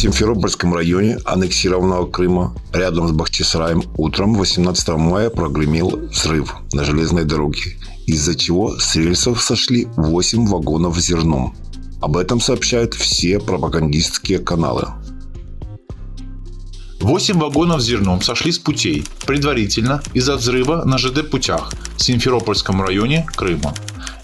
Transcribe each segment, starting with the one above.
Симферопольском районе аннексированного Крыма, рядом с Бахчисараем, утром 18 мая прогремел взрыв на железной дороге, из-за чего с рельсов сошли 8 вагонов с зерном. Об этом сообщают все пропагандистские каналы. Восемь вагонов с зерном сошли с путей, предварительно из-за взрыва на ЖД-путях в Симферопольском районе Крыма.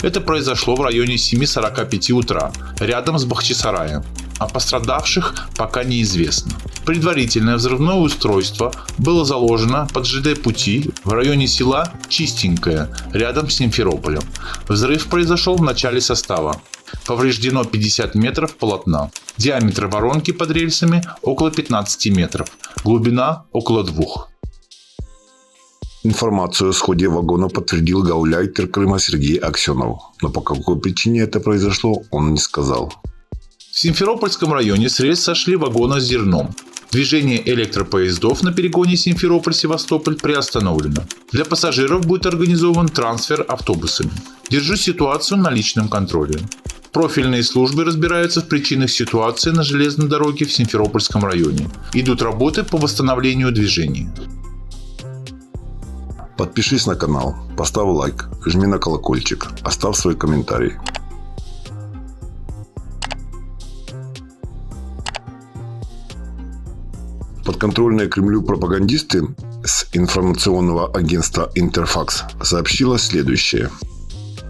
Это произошло в районе 7.45 утра, рядом с Бахчисараем. О пострадавших пока неизвестно. Предварительное взрывное устройство было заложено под ЖД-пути в районе села Чистенькое, рядом с Симферополем. Взрыв произошел в начале состава. Повреждено 50 метров полотна. Диаметр воронки под рельсами около 15 метров. Глубина около 2. Информацию о сходе вагона подтвердил гауляйтер Крыма Сергей Аксенов. Но по какой причине это произошло, он не сказал. В Симферопольском районе с рельс сошли вагоны с зерном. Движение электропоездов на перегоне Симферополь-Севастополь приостановлено. Для пассажиров будет организован трансфер автобусами. Держу ситуацию на личном контроле. Профильные службы разбираются в причинах ситуации на железной дороге в Симферопольском районе. Идут работы по восстановлению движения. Подпишись на канал, поставь лайк, жми на колокольчик, оставь свой комментарий. Подконтрольные Кремлю пропагандисты с информационного агентства Интерфакс сообщила следующее.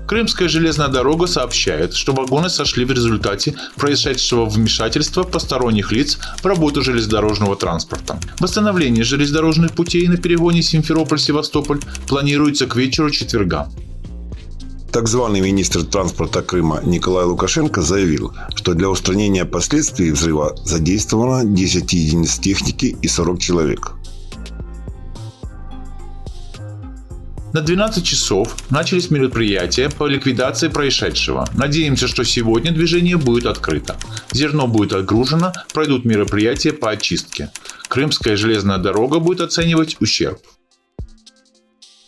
Крымская железная дорога сообщает, что вагоны сошли в результате происшедшего вмешательства посторонних лиц в работу железнодорожного транспорта. Восстановление железнодорожных путей на перегоне Симферополь-Севастополь планируется к вечеру четверга. Так званый министр транспорта Крыма Николай Лукашенко заявил, что для устранения последствий взрыва задействовано 10 единиц техники и 40 человек. На 12 часов начались мероприятия по ликвидации происшедшего. Надеемся, что сегодня движение будет открыто. Зерно будет отгружено, пройдут мероприятия по очистке. Крымская железная дорога будет оценивать ущерб.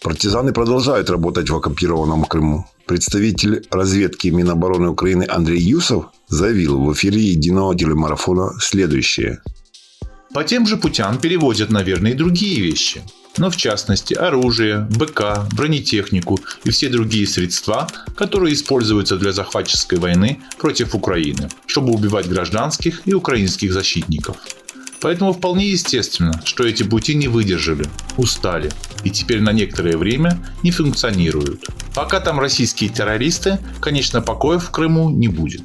Партизаны продолжают работать в оккупированном Крыму. Представитель разведки Минобороны Украины Андрей Юсов заявил в эфире единого телемарафона следующее. По тем же путям перевозят, наверное, и другие вещи но в частности оружие, БК, бронетехнику и все другие средства, которые используются для захватческой войны против Украины, чтобы убивать гражданских и украинских защитников. Поэтому вполне естественно, что эти пути не выдержали, устали и теперь на некоторое время не функционируют. Пока там российские террористы, конечно, покоя в Крыму не будет.